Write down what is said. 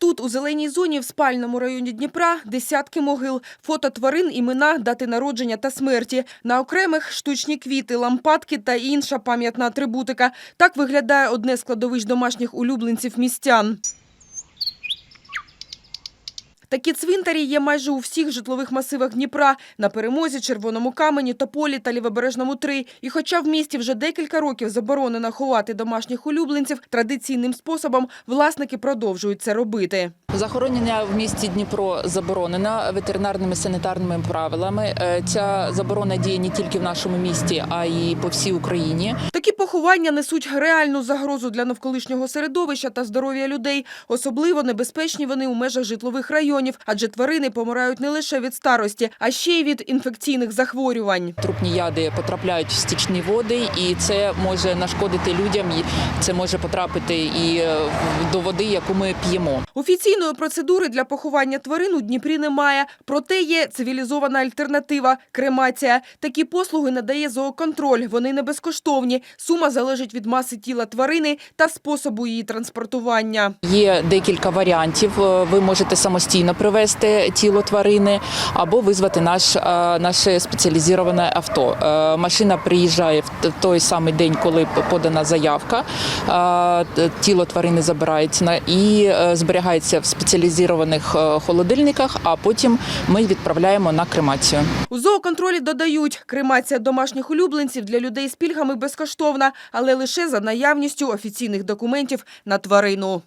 Тут, у зеленій зоні, в спальному районі Дніпра, десятки могил, фото тварин, імена, дати народження та смерті. На окремих штучні квіти, лампадки та інша пам'ятна атрибутика. Так виглядає одне з кладовищ домашніх улюбленців містян. Такі цвинтарі є майже у всіх житлових масивах Дніпра – на Перемозі, Червоному Камені, Тополі та Лівобережному 3. І хоча в місті вже декілька років заборонено ховати домашніх улюбленців, традиційним способом власники продовжують це робити. Захоронення в місті Дніпро заборонено ветеринарними санітарними правилами. Е, Ця заборона діє не тільки в нашому місті, а й по всій Україні. Такі поховання несуть реальну загрозу для навколишнього середовища та здоров'я людей. Особливо небезпечні вони у межах житлових районів, адже тварини помирають не лише від старості, а ще й від інфекційних захворювань. Трупні яди потрапляють в стічні води, і це може нашкодити людям. і Це може потрапити і е, до води, яку ми п'ємо. Офіційної процедури для поховання тварин у Дніпрі немає. Проте є цивілізована альтернатива – кремація. Такі послуги надає зооконтроль. Вони не безкоштовні. Сума залежить від маси тіла тварини та способу її транспортування. Є декілька варіантів. Е, Ви можете самостійно привезти тіло тварини або визвати наш, е, наше спеціалізоване авто. Е, Машина приїжджає в той самий день, коли подана заявка. Е, Тіло тварини забирається і зберігається в спеціалізованих холодильниках, а потім ми відправляємо на кремацію. У зооконтролі додають, кремація домашніх улюбленців для людей з пільгами безкоштовна, але лише за наявністю офіційних документів на тварину.